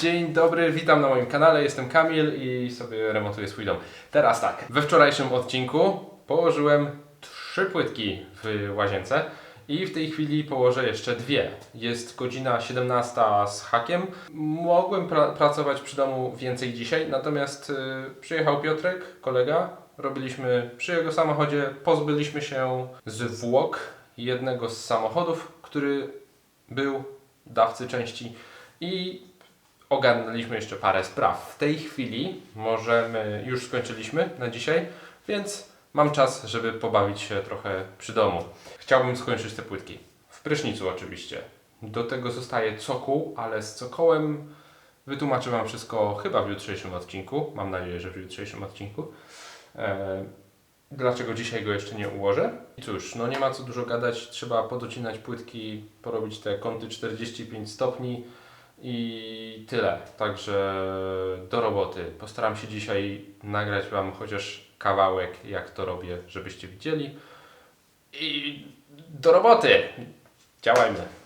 Dzień dobry, witam na moim kanale, jestem Kamil i sobie remontuję swój dom. Teraz tak, we wczorajszym odcinku położyłem trzy płytki w łazience i w tej chwili położę jeszcze dwie. Jest godzina 17 z hakiem. Mogłem pra- pracować przy domu więcej dzisiaj, natomiast y, przyjechał Piotrek, kolega. Robiliśmy przy jego samochodzie, pozbyliśmy się zwłok jednego z samochodów, który był dawcy części i ogarnęliśmy jeszcze parę spraw. W tej chwili możemy, już skończyliśmy na dzisiaj, więc mam czas, żeby pobawić się trochę przy domu. Chciałbym skończyć te płytki. W prysznicu oczywiście. Do tego zostaje cokół, ale z cokołem wytłumaczę Wam wszystko chyba w jutrzejszym odcinku. Mam nadzieję, że w jutrzejszym odcinku. E, dlaczego dzisiaj go jeszcze nie ułożę? I cóż, no nie ma co dużo gadać. Trzeba podocinać płytki, porobić te kąty 45 stopni i tyle. Także do roboty. Postaram się dzisiaj nagrać Wam chociaż kawałek, jak to robię, żebyście widzieli. I do roboty! Działajmy!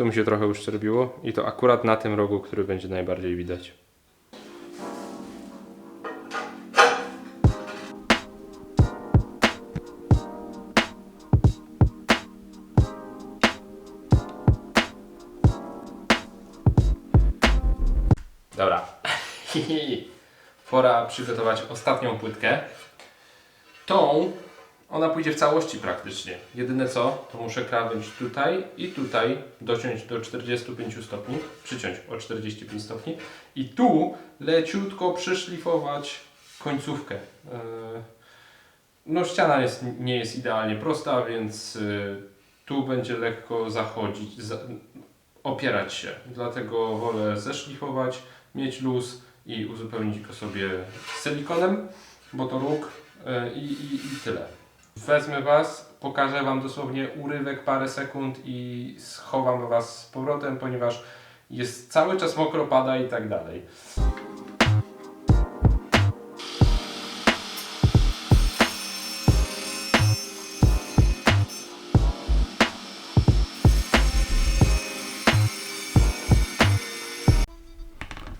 Tu mi się trochę uszczerbiło i to akurat na tym rogu, który będzie najbardziej widać. Dobra. Pora przygotować ostatnią płytkę. Tą ona pójdzie w całości praktycznie. Jedyne co, to muszę krawędź tutaj i tutaj dociąć do 45 stopni, przyciąć o 45 stopni i tu leciutko przyszlifować końcówkę. Yy, No ściana jest, nie jest idealnie prosta, więc yy, tu będzie lekko zachodzić, za, opierać się. Dlatego wolę zeszlifować, mieć luz i uzupełnić go sobie silikonem, bo to róg yy, i, i, i tyle. Wezmę Was, pokażę Wam dosłownie urywek parę sekund i schowam Was z powrotem, ponieważ jest cały czas mokro, pada i tak dalej.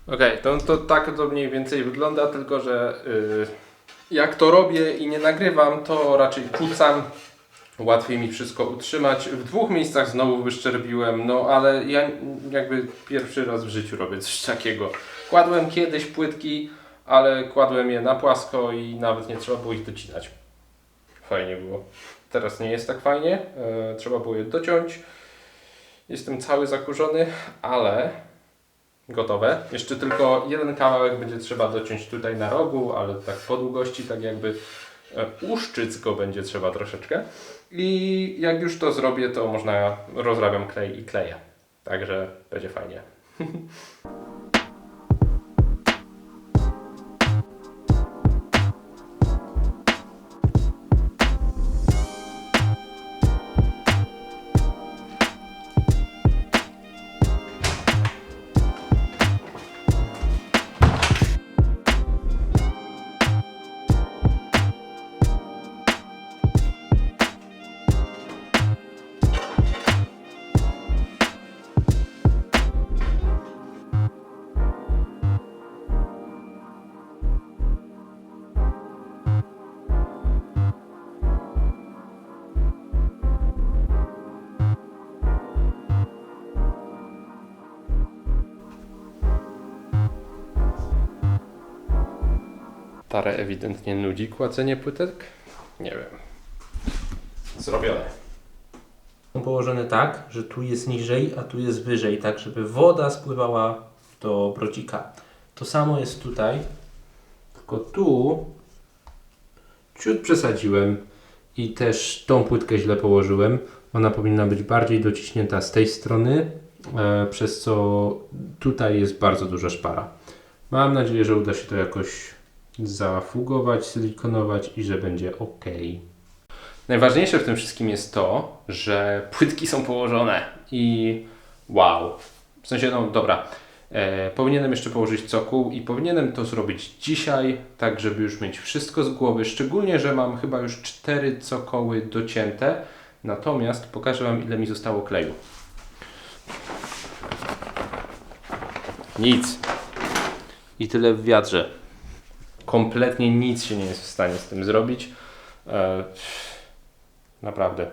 Okej, to, to tak to mniej więcej wygląda, tylko że yy, jak to robię i nie nagrywam, to raczej kucam. Łatwiej mi wszystko utrzymać. W dwóch miejscach znowu wyszczerbiłem, no ale ja jakby pierwszy raz w życiu robię coś takiego. Kładłem kiedyś płytki, ale kładłem je na płasko i nawet nie trzeba było ich docinać. Fajnie było. Teraz nie jest tak fajnie. E, trzeba było je dociąć. Jestem cały zakurzony, ale gotowe. Jeszcze tylko jeden kawałek będzie trzeba dociąć tutaj na rogu, ale tak po długości, tak jakby e, uszczyc go będzie trzeba troszeczkę. I jak już to zrobię, to można rozrabiam klej i kleję. Także będzie fajnie. Tarę ewidentnie nudzi kładzenie płytek? Nie wiem. Zrobione. Są położone tak, że tu jest niżej, a tu jest wyżej, tak żeby woda spływała do brocika. To samo jest tutaj, tylko tu ciut przesadziłem i też tą płytkę źle położyłem. Ona powinna być bardziej dociśnięta z tej strony, e, przez co tutaj jest bardzo duża szpara. Mam nadzieję, że uda się to jakoś zafugować, silikonować i że będzie ok. Najważniejsze w tym wszystkim jest to, że płytki są położone i wow. W sensie, no dobra, e, powinienem jeszcze położyć cokół i powinienem to zrobić dzisiaj, tak żeby już mieć wszystko z głowy. Szczególnie, że mam chyba już cztery cokoły docięte. Natomiast pokażę Wam, ile mi zostało kleju. Nic. I tyle w wiatrze. Kompletnie nic się nie jest w stanie z tym zrobić. E, Naprawdę.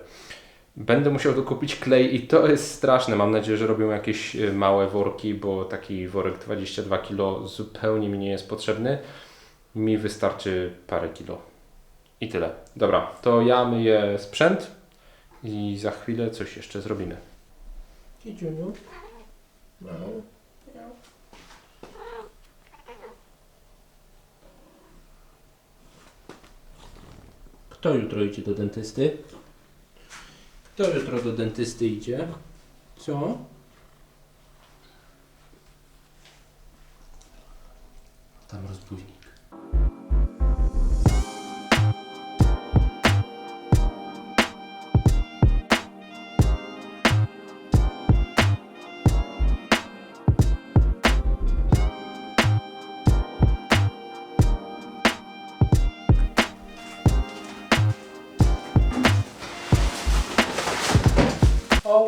Będę musiał dokupić klej i to jest straszne. Mam nadzieję, że robią jakieś e, małe worki, bo taki worek 22 kg zupełnie mi nie jest potrzebny. Mi wystarczy parę kilo. I tyle. Dobra, to ja myję sprzęt i za chwilę coś jeszcze zrobimy. Kidziuniu. No. Kto jutro idzie do dentysty? Kto jutro do dentysty idzie? Co? Tam rozbójnik.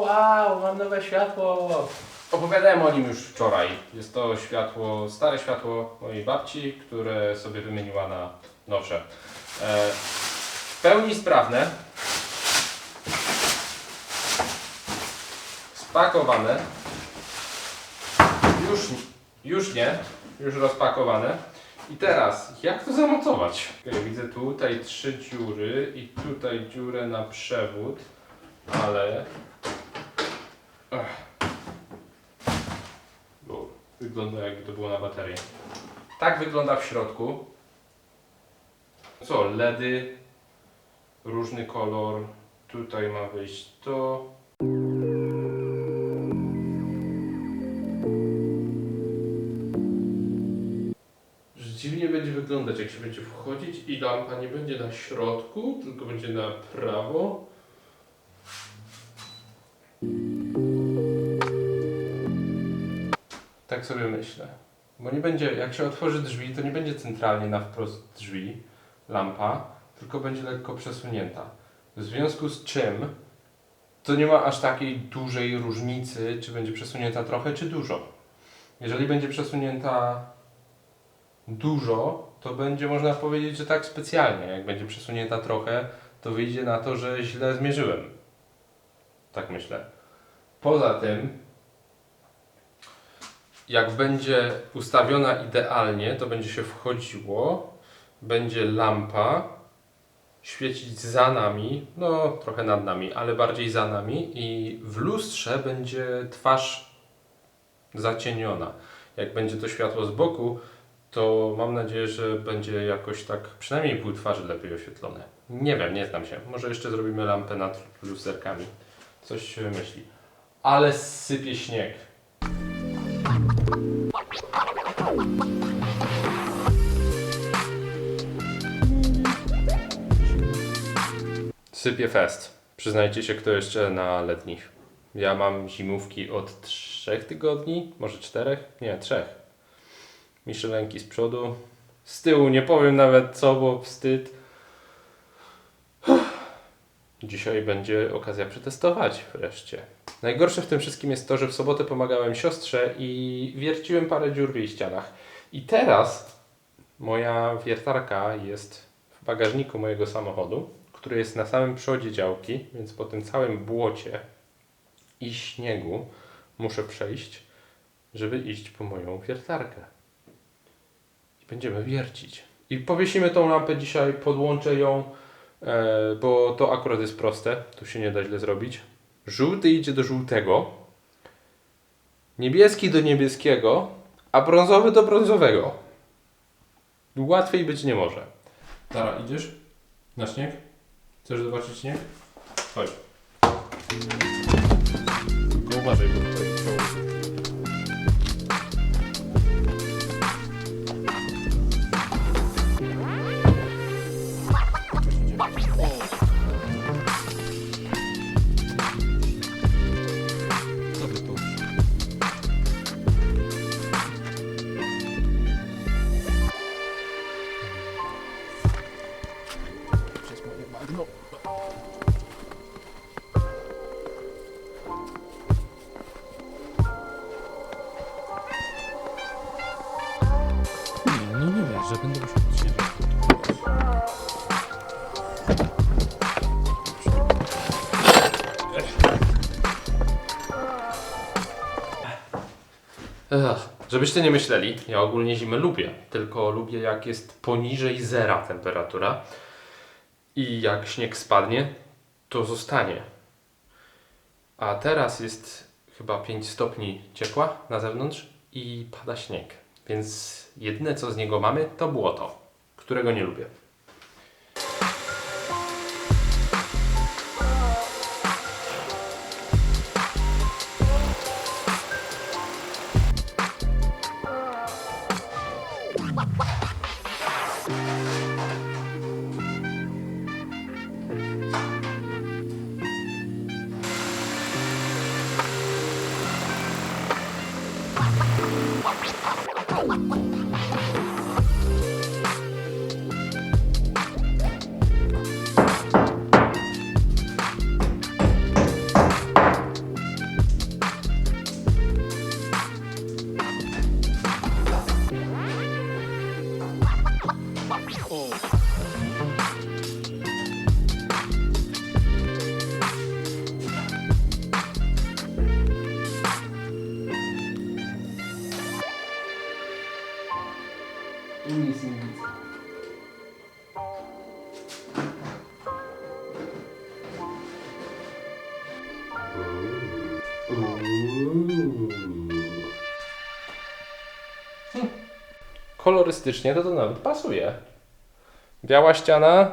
Wow, mam nowe światło! Opowiadałem o nim już wczoraj. Jest to światło, stare światło mojej babci, które sobie wymieniła na nowsze. E, w pełni sprawne. Spakowane. Już, już nie, już rozpakowane. I teraz, jak to zamontować? Okej, widzę tutaj trzy dziury i tutaj dziurę na przewód, ale wygląda jakby to było na baterię. Tak wygląda w środku. Co, LEDy, różny kolor. Tutaj ma wyjść to. Dziwnie będzie wyglądać, jak się będzie wchodzić i lampa nie będzie na środku, tylko będzie na prawo. Sobie myślę. Bo nie będzie, jak się otworzy drzwi, to nie będzie centralnie na wprost drzwi lampa, tylko będzie lekko przesunięta. W związku z czym to nie ma aż takiej dużej różnicy, czy będzie przesunięta trochę, czy dużo. Jeżeli będzie przesunięta dużo, to będzie można powiedzieć, że tak specjalnie. Jak będzie przesunięta trochę, to wyjdzie na to, że źle zmierzyłem. Tak myślę. Poza tym, jak będzie ustawiona idealnie, to będzie się wchodziło, będzie lampa świecić za nami, no trochę nad nami, ale bardziej za nami i w lustrze będzie twarz zacieniona. Jak będzie to światło z boku, to mam nadzieję, że będzie jakoś tak przynajmniej pół twarzy lepiej oświetlone. Nie wiem, nie znam się. Może jeszcze zrobimy lampę nad lusterkami. Coś się myśli. Ale sypie śnieg. Sypie fest. Przyznajcie się, kto jeszcze na letnich. Ja mam zimówki od trzech tygodni, może czterech? Nie, trzech. Michelenki z przodu. Z tyłu nie powiem nawet co, bo wstyd. Dzisiaj będzie okazja przetestować wreszcie. Najgorsze w tym wszystkim jest to, że w sobotę pomagałem siostrze i wierciłem parę dziur w jej ścianach. I teraz moja wiertarka jest w bagażniku mojego samochodu, który jest na samym przodzie działki, więc po tym całym błocie i śniegu muszę przejść, żeby iść po moją wiertarkę. I będziemy wiercić. I powiesimy tą lampę dzisiaj, podłączę ją, e, bo to akurat jest proste, tu się nie da źle zrobić. Żółty idzie do żółtego, niebieski do niebieskiego, a brązowy do brązowego. Łatwiej być nie może. Tara, idziesz na śnieg? Chcesz zobaczyć śnieg? Chodź. Tylko uważaj, bo tutaj Ech, żebyście nie myśleli, ja ogólnie zimę lubię, tylko lubię jak jest poniżej zera temperatura i jak śnieg spadnie, to zostanie. A teraz jest chyba 5 stopni ciepła na zewnątrz i pada śnieg, więc jedyne co z niego mamy to błoto, którego nie lubię. Kolorystycznie to to nawet pasuje. Biała ściana,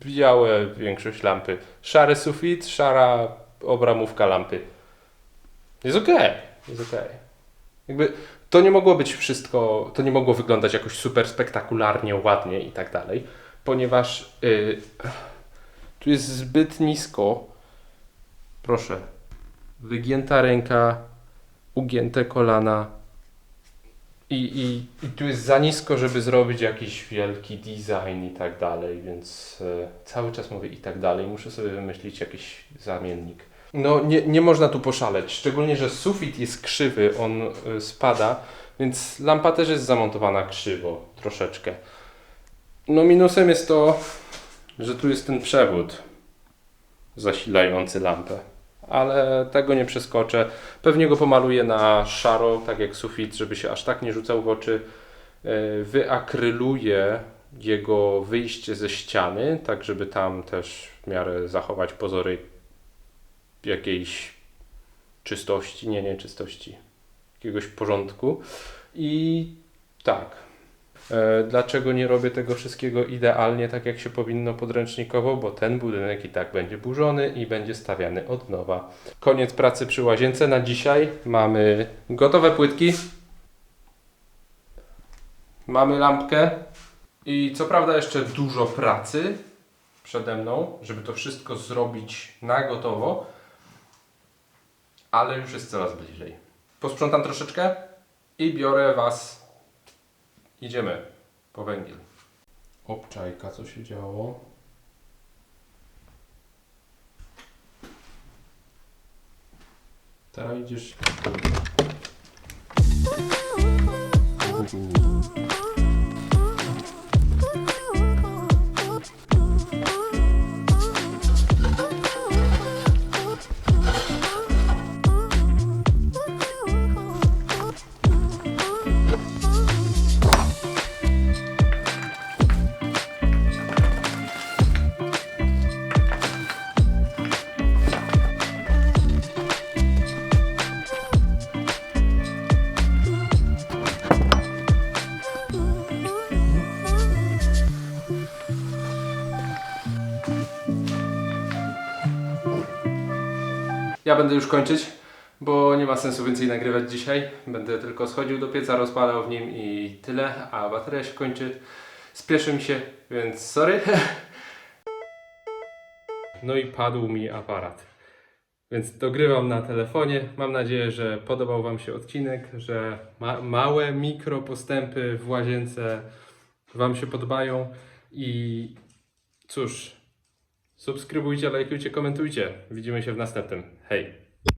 białe większość lampy. Szary sufit, szara obramówka lampy. Jest okej, jest okej. Jakby to nie mogło być wszystko, to nie mogło wyglądać jakoś super spektakularnie, ładnie i tak dalej, ponieważ y, tu jest zbyt nisko. Proszę, wygięta ręka, ugięte kolana i, i, i tu jest za nisko, żeby zrobić jakiś wielki design i tak dalej, więc y, cały czas mówię i tak dalej. Muszę sobie wymyślić jakiś zamiennik. No, nie, nie można tu poszaleć, szczególnie, że sufit jest krzywy, on y, spada, więc lampa też jest zamontowana krzywo, troszeczkę. No, minusem jest to, że tu jest ten przewód zasilający lampę, ale tego nie przeskoczę. Pewnie go pomaluję na szaro, tak jak sufit, żeby się aż tak nie rzucał w oczy. Y, Wyakryluję jego wyjście ze ściany, tak żeby tam też w miarę zachować pozory jakiejś czystości, nie, nie czystości, jakiegoś porządku. I tak. E, dlaczego nie robię tego wszystkiego idealnie, tak jak się powinno podręcznikowo? Bo ten budynek i tak będzie burzony i będzie stawiany od nowa. Koniec pracy przy łazience na dzisiaj. Mamy gotowe płytki. Mamy lampkę. I co prawda jeszcze dużo pracy przede mną, żeby to wszystko zrobić na gotowo, ale już jest coraz bliżej. Posprzątam troszeczkę i biorę Was. Idziemy po węgiel. Obczajka, co się działo? Teraz idziesz. Będę już kończyć, bo nie ma sensu więcej nagrywać dzisiaj. Będę tylko schodził do pieca, rozpalał w nim i tyle, a bateria się kończy. Spieszy mi się, więc sorry. No i padł mi aparat. Więc dogrywam na telefonie. Mam nadzieję, że podobał Wam się odcinek, że ma małe mikro postępy w łazience Wam się podobają i cóż, subskrybujcie, lajkujcie, komentujcie. Widzimy się w następnym. Hey.